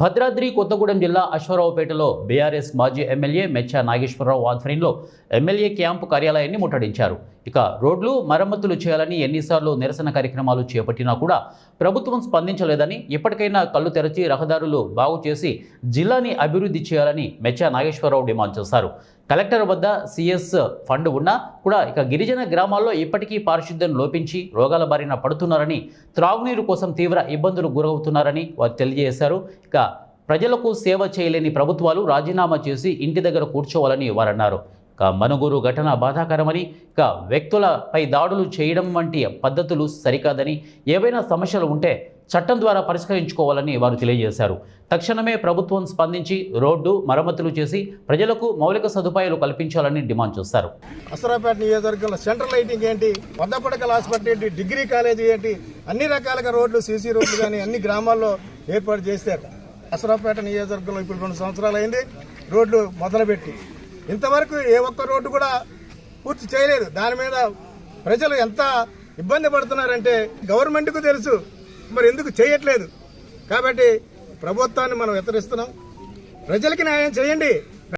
భద్రాద్రి కొత్తగూడెం జిల్లా అశ్వరావుపేటలో బీఆర్ఎస్ మాజీ ఎమ్మెల్యే మెచ్చా నాగేశ్వరరావు ఆధ్వర్యంలో ఎమ్మెల్యే క్యాంపు కార్యాలయాన్ని ముట్టడించారు. ఇక రోడ్లు మరమ్మతులు చేయాలని ఎన్నిసార్లు నిరసన కార్యక్రమాలు చేపట్టినా కూడా ప్రభుత్వం స్పందించలేదని ఇప్పటికైనా కళ్ళు తెరచి రహదారులు బాగు చేసి జిల్లాని అభివృద్ధి చేయాలని మెచ్చా నాగేశ్వరరావు డిమాండ్ చేశారు. కలెక్టర్ వద్ద సిఎస్ ఫండ్ ఉన్నా కూడా ఇక గిరిజన గ్రామాల్లో ఇప్పటికీ పారిశుద్ధ్యం లోపించి రోగాల బారిన పడుతున్నారని త్రాగునీరు కోసం తీవ్ర ఇబ్బందులు గురవుతున్నారని వారు తెలియజేశారు. ఇక ప్రజలకు సేవ చేయలేని ప్రభుత్వాలు రాజీనామా చేసి ఇంటి దగ్గర కూర్చోవాలని వారన్నారు. ఇక మనుగురు ఘటన బాధాకరమని ఇక వ్యక్తులపై దాడులు చేయడం వంటి పద్ధతులు సరికాదని ఏవైనా సమస్యలు ఉంటే చట్టం ద్వారా పరిష్కరించుకోవాలని వారు తెలియజేశారు. తక్షణమే ప్రభుత్వం స్పందించి రోడ్డు మరమ్మతులు చేసి ప్రజలకు మౌలిక సదుపాయాలు కల్పించాలని డిమాండ్ చేశారు. అసరాపేట నియోజకవర్గంలో సెంట్రల్ లైటింగ్ ఏంటి? వద్దపడకల హాస్పిటల్ ఏంటి? డిగ్రీ కాలేజీ ఏంటి? అన్ని రకాలుగా రోడ్లు సీసీ రోడ్లు కానీ అన్ని గ్రామాల్లో ఏర్పాటు చేశారు అసరాపేట నియోజకవర్గంలో ఇప్పుడు రెండు సంవత్సరాలు అయింది. రోడ్లు మొదలుపెట్టి ఇంతవరకు ఏ ఒక్క రోడ్డు కూడా పూర్తి చేయలేదు. దాని మీద ప్రజలు ఎంత ఇబ్బంది పడుతున్నారంటే గవర్నమెంట్కు తెలుసు. మరి ఎందుకు చేయట్లేదు? కాబట్టి ప్రభుత్వాన్ని మనం హెచ్చరిస్తున్నాం ప్రజలకి న్యాయం చేయండి.